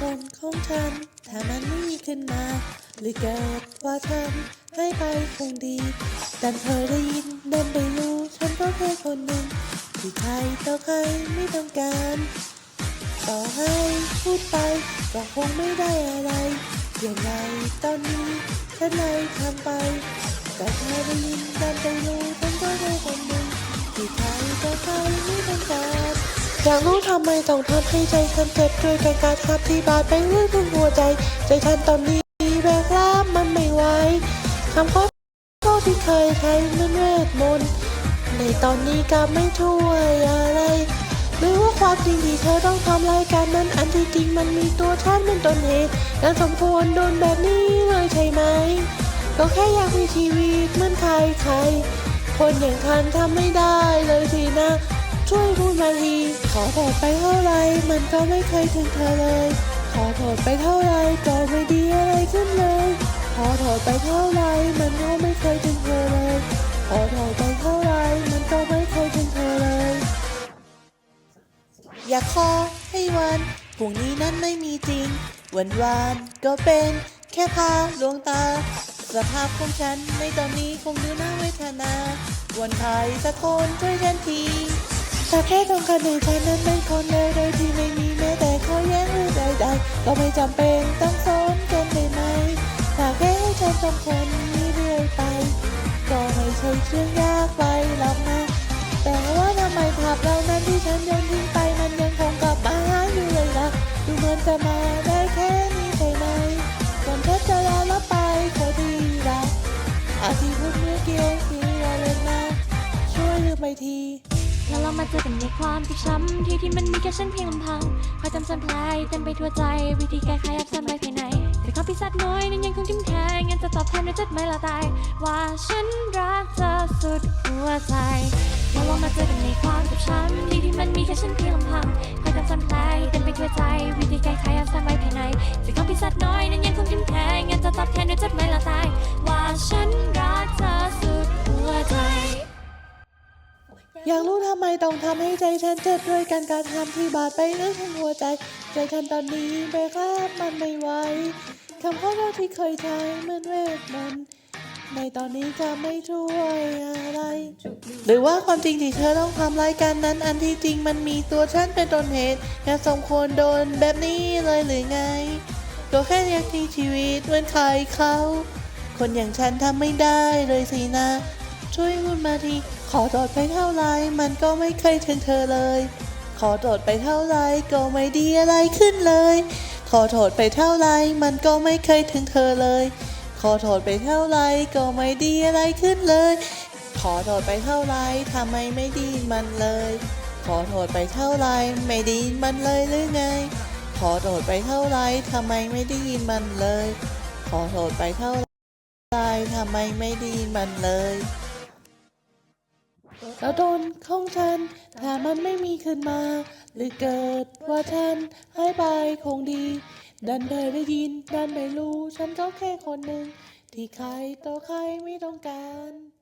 คนของฉัน ถ้ามันไม่มีขึ้นมา หรือเกิดว่าฉันให้ไปคงดีดันเธอได้ยินดันไปรู้ ฉันก็แค่คนหนึ่ง ที่ใครต่อใครไม่ต้องการ ต่อให้พูดไปก็คงไม่ได้อะไรยังไงตอนนี้ฉันเลยทำไป แต่เธอได้ยินดันไปรู้ ฉันก็แค่คนหนึ่ง อยากรู้ทำไมต้องทำให้ใจฉันเจ็บด้วยการการทับที่บาดไปเรื่อยถึงหัวใจ ใจฉันตอนนี้แบกรับมันไม่ไหวคำขอโทษที่เคยใช้เหมันเวทมนต์ในตอนนี้กลับไม่ช่วยอะไรหรือว่าความจริงที่เธอต้องทำรายการนั้นอันที่จริงมันมีตัวฉันเป็นต้นเหตุยังสมควรโดนแบบนี้เลยใช่ไหม ก็แค่อยากมีชีวิตเหมือนใครใคร คนอย่างฉันทำไม่ได้เลยสินะ ช่วยพูาลีขอโทษไปเท่าไรมันก็ไม่เคยถึงเธอเลย ขอโทษไปเท่าไรก็ไม่ดีอะไรขึ้นเลย ขอโทษไปเท่าไรมันก็ไม่เคยถึงเธอเลย ขอโทษไปเท่าไรมันก็ไม่เคยถึงเธอเลย อย่ากขอให้วันพรุ่งนี้นั้นไม่มีจริง วันวานก็เป็นแค่ภาพลวงตา สภาพของฉันในตอนนี้คงดูน่าเวทนา วันใครสักคนช่วยฉันที แต่แค่ต้องการให้ฉันนั้นเป็นคนเลวโดยที่ไม่มีแม้แต่ข้อแย้งหรือใดๆก็ไม่จำเป็นต้องสนกันได้ไหมถ้าแค่ให้ฉันสองคนนี้เรื่อยไป ก็ไม่ใช่เรื่องยากไปหรอกนะแต่ว่าทำไมภาพเรานั้นที่ฉันโยนทิ้งไปมันยังคงกลับมาหาอยู่เลยล่ะดูเหมือนจะมาได้แค่นี้ใช่ไหมก่อนฉันจะลาละไปขอดีละอาที่พูดเมื่อกี้ที่เราเล่นมาช่วยลืมไปที แล้วเรามาเจอกันในความที่ช้ำที่ที่มันมีแค่ฉันเพียงลำพังคอยจำสันพลายเต็มไปทั่วใจ วิธีแก้ไขอับซ่อนไว้ภายใน แต่ความพิศาจน้อยนั้นยังคงทิ้มแทงงั้นจะตอบแทนด้วยจดหมายละตาย ว่าฉันรักเธอสุดหัวใจแล้วเรามาเจอกันในความเจ็บช้ำที่ที่มันมีแค่ฉันเพียงลำพังคอยจำสันพลายเต็มไปทั่วใจ วิธีแก้ไขอับซ่อนไว้ภายในแต่ความพิศาจน้อยนั้นยังคงทิ้มแทงงั้นจะตอบแทนด้วยจดหมายละตายว่าฉันรัก อยากรู้ทำไมต้องทำให้ใจฉันเจ็บด้วยการการทำที่บาดไปเรื่องหัวใจ ใจฉันตอนนี้แบกรับมันไม่ไหวคำขอโทษที่เคยใช้เหมือนเวทมนต์ในตอนนี้จะไม่ช่วยอะไร หรือว่าความจริงที่เธอต้องทำรายการนั้น อันที่จริงมันมีตัวฉันเป็นต้นเหตุงานสมควรโดนแบบนี้เลยหรือไงก็แค่อยากที่ชีวิตเหมือนใครเขา คนอย่างฉันทำไม่ได้เลยสินะ ช่วยพูดมาทีขอโทษไปเท่าไรมันก็ไม่เคยถึงเธอเลย ขอโทษไปเท่าไรก็ไม่ดีอะไรขึ้นเลย ขอโทษไปเท่าไรมันก็ไม่เคยถึงเธอเลย ขอโทษไปเท่าไรก็ไม่ดีอะไรขึ้นเลย ขอโทษไปเท่าไรทำไมไม่ดีมันเลย ขอโทษไปเท่าไรไม่ดีมันเลยหรือไง ขอโทษไปเท่าไรทำไมไม่ได้ยินมันเลยขอโทษไปเท่าไรทำไมไม่ด้ยินมันเลย เราโดนของฉัน ถ้ามันไม่มีขึ้นมา หรือเกิดว่าฉันหายไปคงดี ดันเธอได้ยิน ดันไม่รู้ ฉันก็แค่คนหนึ่ง ที่ใครต่อใครไม่ต้องการ